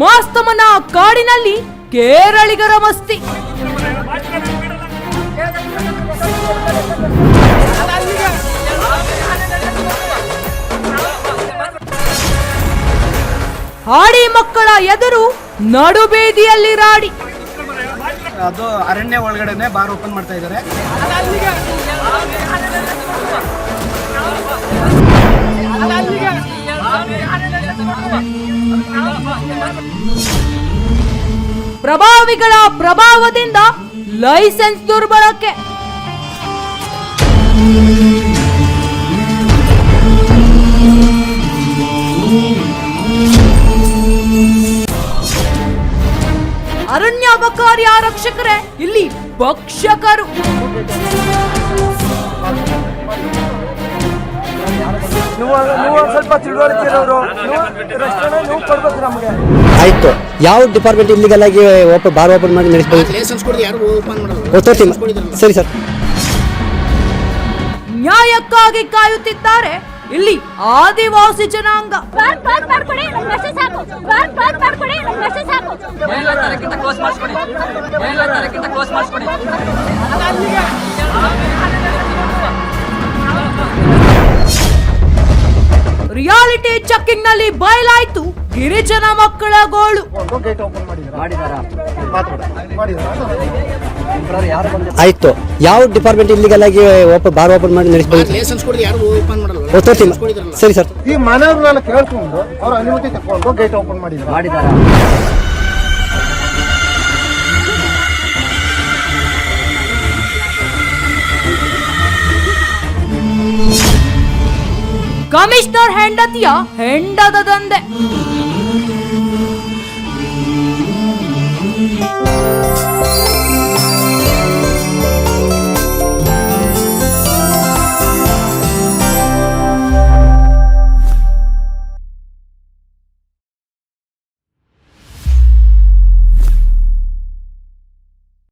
ಮಾಸ್ತಮನ ಕಾಡಿನಲ್ಲಿ ಕೇರಳಿಗರ ಮಸ್ತಿ. ಹಾಡಿ ಮಕ್ಕಳ ಎದುರು ನಡುಬೀದಿಯಲ್ಲಿ ರಾಡಿ. ಅದು ಅರಣ್ಯ ಒಳಗಡೆನೆ ಬಾರ್ ಓಪನ್ ಮಾಡ್ತಾ ಇದ್ದಾರೆ. ಪ್ರಭಾವಿಗಳ ಪ್ರಭಾವದಿಂದ ಲೈಸೆನ್ಸ್ ದುರ್ಬಳಕೆ. ಅರಣ್ಯ ಅಬಕಾರಿ ಆರಕ್ಷಕರೇ ಇಲ್ಲಿ ಭಕ್ಷಕರು. ನೀವು ನೀವು ಸ್ವಲ್ಪ ತಿಳುವಳಿಕೆ ಇರೋರು ನೀವು ರಕ್ಷಣೆ ನೀವು ಕೊಡ್ಬೇಕು ನಮಗೆ. ಆಯ್ತು. ಯಾವ ಡಿಪಾರ್ಟ್ಮೆಂಟ್ ಇಲ್ಲಿಗೆಲ್ಲ ಓಪನ್ ಬಾರ್ ಓಪನ್ ಮಾಡಿ ನಡೆಸಬಹುದು ಸರಿ ಸರ್. ನ್ಯಾಯಕ್ಕಾಗಿ ಕಾಯುತ್ತಿದ್ದಾರೆ ಇಲ್ಲಿ ಆದಿವಾಸಿ ಜನಾಂಗ. ರಿಯಾಲಿಟಿ ಚೆಕ್ಕಿಂಗ್ನಲ್ಲಿ ಬಯಲಾಯ್ತು ಗಿರಿಜನ ಮಕ್ಕಳ ಗೋಳು. ಗೇಟ್ ಓಪನ್ ಮಾಡಿದ್ದಾರೆ ಆಯ್ತು. ಯಾವ ಡಿಪಾರ್ಟ್ಮೆಂಟ್ ಇಲ್ಲಿಗೆಲ್ಲ ಆಗಿ ಓಪನ್ ಬಾರ್ ಓಪನ್ ಮಾಡಿ ಓಪನ್ ಮಾಡೋದು ಸರಿ ಸರ್. ಈ ಮನೆಯವ್ರನ್ನೆಲ್ಲ ಕೇಳ್ಕೊಂಡು ಅವ್ರ ಅನುಮತಿ ತಗೊಂಡು ಗೇಟ್ ಓಪನ್ ಮಾಡಿದ್ದಾರೆ ಕಮಿಷನರ್ ಹೆಂಡತಿಯ ಹೆಂಡದ ದಂದೆ